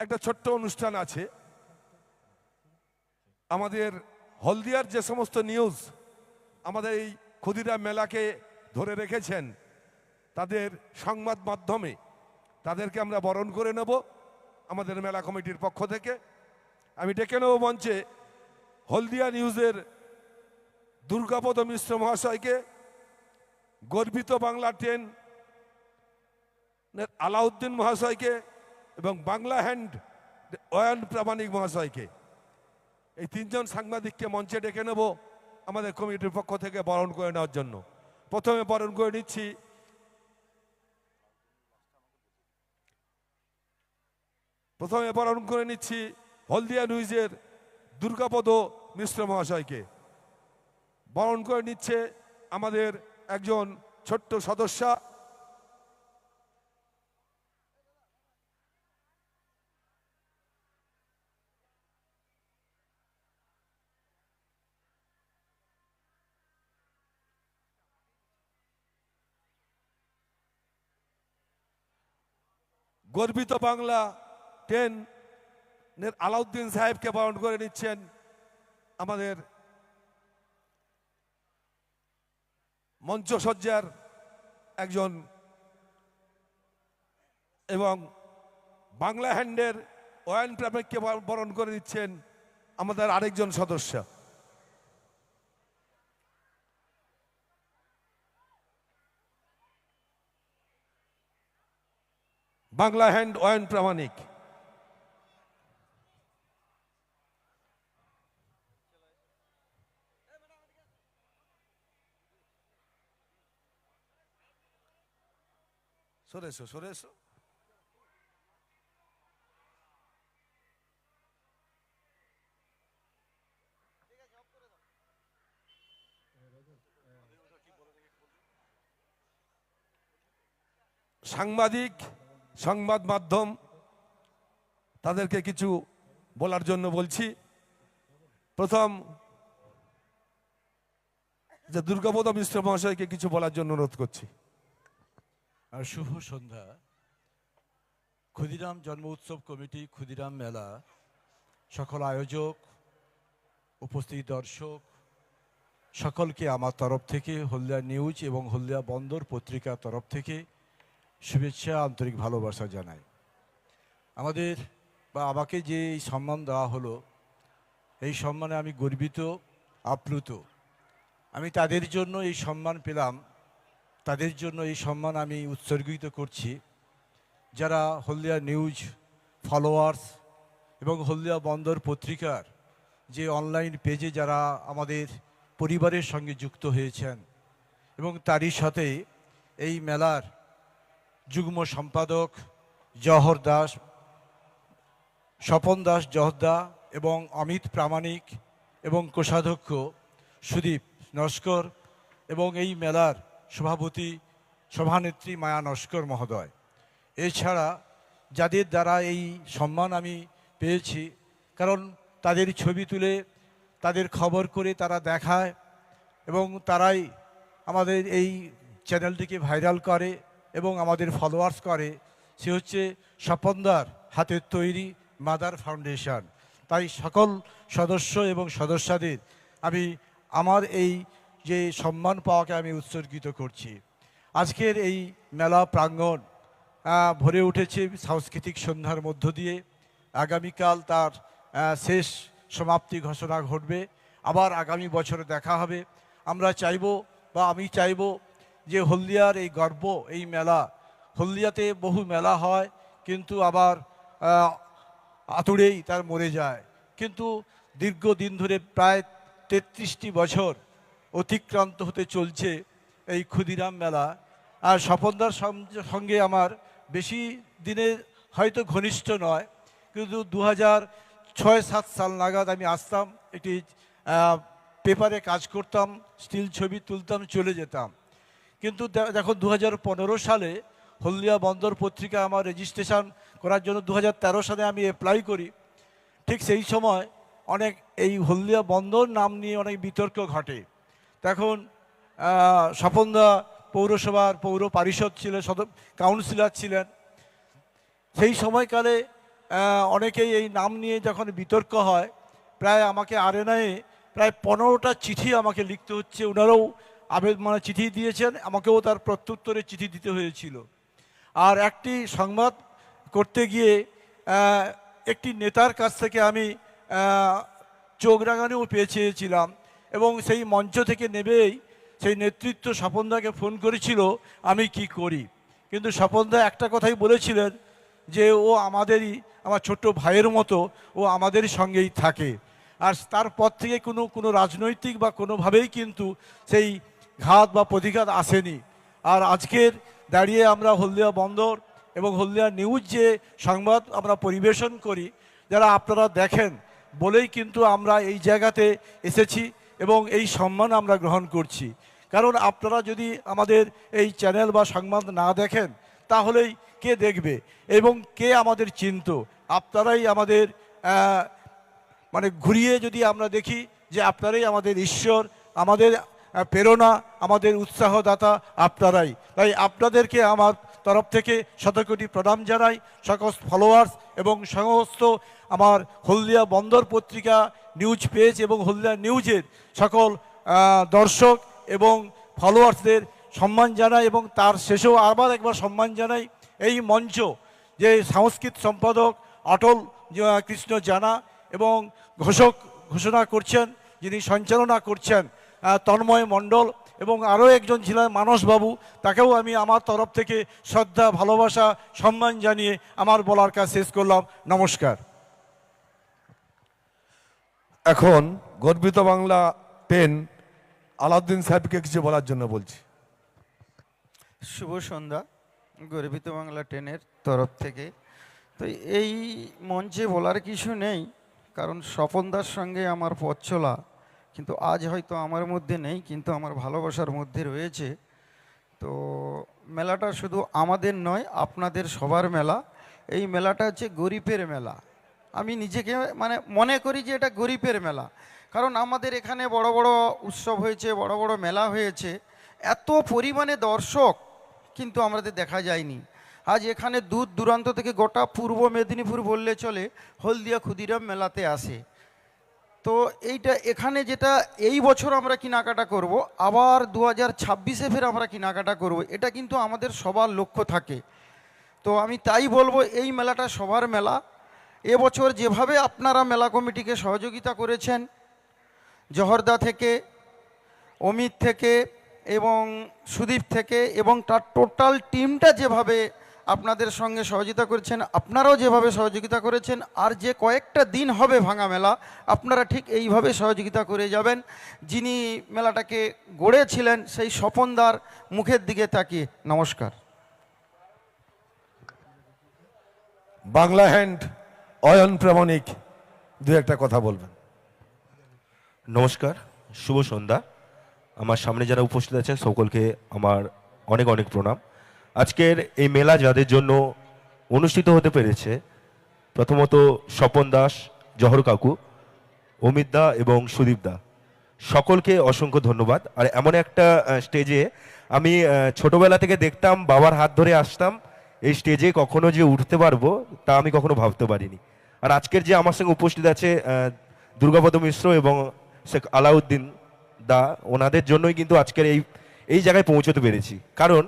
একটা ছোট্ট অনুষ্ঠান আছে। আমাদের হলদিয়ার যে সমস্ত নিউজ আমাদের এই ক্ষুদিরা মেলাকে ধরে রেখেছেন, তাদের সংবাদ মাধ্যমে তাদেরকে আমরা বরণ করে নেব আমাদের মেলা কমিটির পক্ষ থেকে। আমি ডেকে নেব মঞ্চে হলদিয়া নিউজের দুর্গাপদ মিশ্র মহাশয়কে, গর্বিত বাংলা ট্রেন আলাউদ্দিন মহাশয়কে এবং বাংলা হ্যান্ড অয়ন প্রামাণিক মহাশয়কে। এই তিনজন সাংবাদিককে মঞ্চে ডেকে নেব আমাদের কমিটির পক্ষ থেকে বরণ করে নেওয়ার জন্য। প্রথমে বরণ করে নিচ্ছি প্রথমে বরণ করে নিচ্ছি হলদিয়া নিউজের দুর্গাপদ মিশ্র মহাশয়কে। বরণ করে নিচ্ছে আমাদের একজন ছোট্ট সদস্যা গর্বিত বাংলা টেন আলাউদ্দিন সাহেবকে বরণ করে নিচ্ছেন আমাদের মঞ্চসজ্জার একজন এবং বাংলা হ্যান্ডের ওয়ান প্রামিককে বরণ করে দিচ্ছেন আমাদের আরেকজন সদস্য। বাংলা হ্যান্ড ওয়ান প্রামাণিক। সরে সাংবাদিক সংবাদ মাধ্যম তাদেরকে কিছু বলার জন্য বলছি। প্রথম, যে দুর্গাপদ মিশ্র মহাশয়কে কিছু বলার জন্য অনুরোধ করছি। আর শুভ সন্ধ্যা। ক্ষুদিরাম জন্ম উৎসব কমিটি, ক্ষুদিরাম মেলা। সকল আয়োজক, উপস্থিত দর্শক, সকলকে আমার তরফ থেকে, হলদিয়া নিউজ এবং হলদিয়া বন্দর পত্রিকার তরফ থেকে শুভেচ্ছা, আন্তরিক ভালোবাসা জানাই। আমাদের বা আমাকে যে এই সম্মান দেওয়া হলো, এই সম্মানে আমি গর্বিত, আপ্লুত। আমি তাদের জন্য এই সম্মান পেলাম, তাদের জন্য এই সম্মান আমি উৎসর্গিত করছি। যারা হলদিয়া নিউজ ফলোয়ার্স এবং হলদিয়া বন্দর পত্রিকার যে অনলাইন পেজে যারা আমাদের পরিবারের সঙ্গে যুক্ত হয়েছেন এবং তারই সাথে এই মেলার যুগ্ম সম্পাদক জহর দাস, স্বপন দাস জহদা এবং অমিত প্রামাণিক এবং কোষাধ্যক্ষ সুদীপ নস্কর এবং এই মেলার সভাপতি সভানেত্রী মায়া নস্কর মহোদয়। এছাড়া যাদের দ্বারা এই সম্মান আমি পেয়েছি, কারণ তাদের ছবি তুলে, তাদের খবর করে তারা দেখায় এবং তারাই আমাদের এই চ্যানেলটিকে ভাইরাল করে। এবং আমাদের ফলোয়ার্স করে, সে হচ্ছে স্বপনদার হাতের তৈরি মাদার ফাউন্ডেশন। তাই সকল সদস্য এবং সদস্যদের আমি আমার এই যে সম্মান পাওয়াকে আমি উৎসর্গিত করছি। আজকের এই মেলা প্রাঙ্গণ ভরে উঠেছে সাংস্কৃতিক সন্ধ্যার মধ্য দিয়ে। আগামীকাল তার শেষ সমাপ্তি ঘোষণা ঘটবে। আবার আগামী বছরে দেখা হবে। আমরা চাইব বা আমি চাইব যে হলদিয়ার এই গর্ব, এই মেলা, হলদিয়াতে বহু মেলা হয়, কিন্তু আবার আতুড়েই তার মরে যায়। কিন্তু দীর্ঘদিন ধরে প্রায় তেত্রিশটি বছর অতিক্রান্ত হতে চলছে এই ক্ষুদিরাম মেলা। আর স্বপনদার সঙ্গে আমার বেশি দিনের হয়তো ঘনিষ্ঠ নয়, কিন্তু দু হাজার ছয়, সাত সাল নাগাদ আমি আসতাম, একটি পেপারে কাজ করতাম, স্টিল ছবি তুলতাম, চলে যেতাম। কিন্তু দেখো দু হাজার পনেরো সালে হলদিয়া বন্দর পত্রিকা আমার রেজিস্ট্রেশন করার জন্য দু হাজার তেরো সালে আমি অ্যাপ্লাই করি। ঠিক সেই সময় অনেক এই হলদিয়া বন্দর নাম নিয়ে অনেক বিতর্ক ঘটে। তখন স্বপনদা পৌরসভার পৌর পারিষদ ছিলেন, সদ কাউন্সিলর ছিলেন। সেই সময়কালে অনেকেই এই নাম নিয়ে যখন বিতর্ক হয়, প্রায় আমাকে আরেনায় প্রায় পনেরোটা চিঠি আমাকে লিখতে হচ্ছে। ওনারাও আবেদ মানে চিঠি দিয়েছেন, আমাকেও তার প্রত্যুত্তরে চিঠি দিতে হয়েছিল। আর একটি সংবাদ করতে গিয়ে একটি নেতার কাছ থেকে আমি চোখ রাঙানিও পেয়ে চেয়েছিলাম এবং সেই মঞ্চ থেকে নেবেই সেই নেতৃত্ব স্বপনদাকে ফোন করেছিল, আমি কি করি? কিন্তু স্বপনদা একটা কথাই বলেছিলেন যে, ও আমাদেরই, আমার ছোট্ট ভাইয়ের মতো, ও আমাদেরই সঙ্গেই থাকে। আর তারপর থেকে কোনো কোনো রাজনৈতিক বা কোনোভাবেই কিন্তু সেই ঘাত বা প্রতিঘাত আসেনি। আর আজকের দাঁড়িয়ে আমরা হলদিয়া বন্দর এবং হলদিয়া নিউজ যে সংবাদ আমরা পরিবেশন করি, যারা আপনারা দেখেন, বলেই কিন্তু আমরা এই জায়গাতে এসেছি এবং এই সম্মান আমরা গ্রহণ করছি। কারণ আপনারা যদি আমাদের এই চ্যানেল বা সংবাদ না দেখেন, তাহলেই কে দেখবে এবং কে আমাদের চিনত? আপনারাই আমাদের মানে ঘুরিয়ে যদি আমরা দেখি যে আপনারাই আমাদের ঈশ্বর, আমাদের প্রেরণা আমাদের উৎসাহদাতা আপনারাই। তাই আপনাদেরকে আমার তরফ থেকে শতকোটি প্রণাম জানাই। সকল ফলোয়ার্স এবং সমস্ত আমার হলদিয়া বন্দর পত্রিকা নিউজ পেজ এবং হলদিয়া নিউজের সকল দর্শক এবং ফলোয়ার্সদের সম্মান জানাই এবং তার শেষেও আবার একবার সম্মান জানাই। এই মঞ্চ যে সংস্কৃত সম্পাদক অটল কৃষ্ণ জানা এবং ঘোষক ঘোষণা করছেন, যিনি সঞ্চালনা করছেন তন্ময় মণ্ডল এবং আরও একজন ছিলেন মানসবাবু তাকেও আমি আমার তরফ থেকে শ্রদ্ধা ভালোবাসা সম্মান জানিয়ে আমার বলার কাজ শেষ করলাম। নমস্কার। এখন গর্বিত বাংলা টেন আলাউদ্দিন সাহেবকে কিছু বলার জন্য বলছি। শুভ সন্ধ্যা গর্বিত বাংলা টেনের তরফ থেকে। তো এই মঞ্চে বলার কিছু নেই কারণ স্বপনদার সঙ্গে আমার পথ চলা কিন্তু আজ হয়তো আমার মধ্যে নেই, কিন্তু আমার ভালোবাসার মধ্যে রয়েছে। তো মেলাটা শুধু আমাদের নয়, আপনাদের সবার মেলা। এই মেলাটা হচ্ছে গরিবের মেলা। আমি নিজেকে মানে মনে করি যে এটা গরিবের মেলা। কারণ আমাদের এখানে বড় বড় উৎসব হয়েছে, বড় বড় মেলা হয়েছে। এত পরিমাণে দর্শক কিন্তু আমাদের দেখা যায়নি। আজ এখানে দূর দূরান্ত থেকে গোটা পূর্ব মেদিনীপুর বললে চলে, হলদিয়া ক্ষুদিরাম মেলাতে আসে। তো এইটা এখানে যেটা এই বছর আমরা কেনাকাটা করব, আবার দু হাজার ছাব্বিশে ফের আমরা কেনাকাটা করব, এটা কিন্তু আমাদের সবার লক্ষ্য থাকে। তো আমি তাই বলব, এই মেলাটা সবার মেলা। এবছর যেভাবে আপনারা মেলা কমিটিকে সহযোগিতা করেছেন, জহরদা থেকে, অমিত থেকে এবং সুদীপ থেকে এবং তার টোটাল টিমটা যেভাবে আপনাদের সঙ্গে সহযোগিতা করেছেন আপনারাও যেভাবে সহযোগিতা করেছেন আর যে কয়েকটা দিন হবে ভাঙা মেলা আপনারা ঠিক এইভাবে সহযোগিতা করে যাবেন। যিনি মেলাটাকে গড়েছিলেন সেই স্বপনদার মুখের দিকে তাকিয়ে। নমস্কার। বাংলা হ্যান্ড অয়ন প্রামাণিক দু একটা কথা বলবেন। নমস্কার শুভ সন্ধ্যা। আমার সামনে যারা উপস্থিত আছেন সকলকে আমার অনেক অনেক প্রণাম। আজকের এই মেলা যাদের জন্য অনুষ্ঠিত হতে পেরেছে, প্রথমত স্বপন দাস, জহর কাকু, অমিত দা এবং সুদীপ দা। সকলকে অসংখ্য ধন্যবাদ। আর এমন একটা স্টেজে আমি ছোটবেলা থেকে দেখতাম, বাবার হাত ধরে আসতাম, এই স্টেজে কখনো যে উঠতে পারব, তা আমি কখনো ভাবতে পারিনি। আর আজকের যে আমার সঙ্গে উপস্থিত আছে দুর্গাপদ মিশ্র এবং শেখ আলাউদ্দিন দা, ওনাদের জন্যই কিন্তু আজকের এই এই জায়গায় পৌঁছতে পেরেছি। কারণ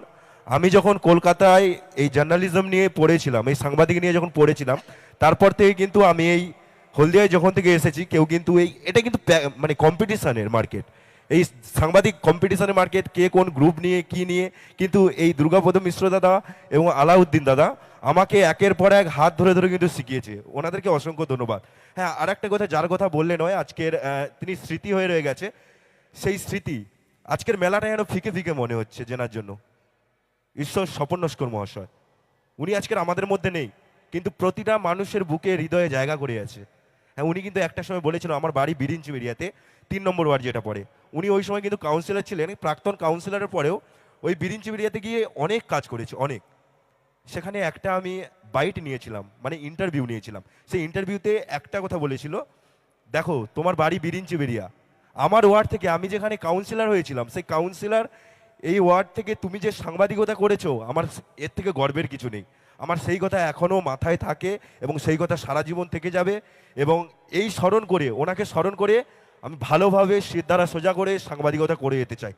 আমি যখন কলকাতায় এই জার্নালিজম নিয়ে পড়েছিলাম, এই সাংবাদিক নিয়ে যখন পড়েছিলাম, তারপর থেকে কিন্তু আমি এই হলদিয়ায় যখন থেকে এসেছি, কেউ কিন্তু এই, এটা কিন্তু মানে কম্পিটিশনের মার্কেট এই সাংবাদিক কম্পিটিশনের মার্কেট কে কোন গ্রুপ নিয়ে, কি নিয়ে, কিন্তু এই দুর্গাপদ মিশ্র দাদা এবং আলাউদ্দিন দাদা আমাকে একের পর এক হাত ধরে ধরে কিন্তু শিখিয়েছে। ওনাদেরকে অসংখ্য ধন্যবাদ। হ্যাঁ আর একটা কথা, যার কথা বললে নয়, আজকের তিনি স্মৃতি হয়ে রয়ে গেছে। সেই স্মৃতি, আজকের মেলাটা যেন ফিকে ফিকে মনে হচ্ছে জেনার জন্য। ঈশ্বর স্বপন মহাশয়। উনি আজকের আমাদের মধ্যে নেই, কিন্তু প্রতিটা মানুষের বুকে হৃদয়ে জায়গা করে আছে। হ্যাঁ উনি কিন্তু একটা সময় বলেছিল, আমার বাড়ি বিরিঞ্চি এরিয়াতে, তিন নম্বর ওয়ার্ড যেটা পড়ে। উনি ওই সময় কিন্তু কাউন্সিলর ছিলেন, প্রাক্তন কাউন্সিলরের পরেও ওই বিরিঞ্চি এরিয়াতে গিয়ে অনেক কাজ করেছে, অনেক। সেখানে একটা আমি বাইট নিয়েছিলাম মানে ইন্টারভিউ নিয়েছিলাম। সেই ইন্টারভিউতে একটা কথা বলেছিল, দেখো, তোমার বাড়ি বিরিঞ্চি বেরিয়া আমার ওয়ার্ড থেকে আমি যেখানে কাউন্সিলর হয়েছিলাম, সেই কাউন্সিলর এই ওয়ার্ড থেকে তুমি যে সাংবাদিকতা করেছ, আমার এর থেকে গর্বের কিছু নেই। আমার সেই কথা এখনও মাথায় থাকে এবং সেই কথা সারা জীবন থেকে যাবে এবং এই স্মরণ করে, ওনাকে স্মরণ করে আমি ভালোভাবে সিদ্ধারা সোজা করে সাংবাদিকতা করে যেতে চাই।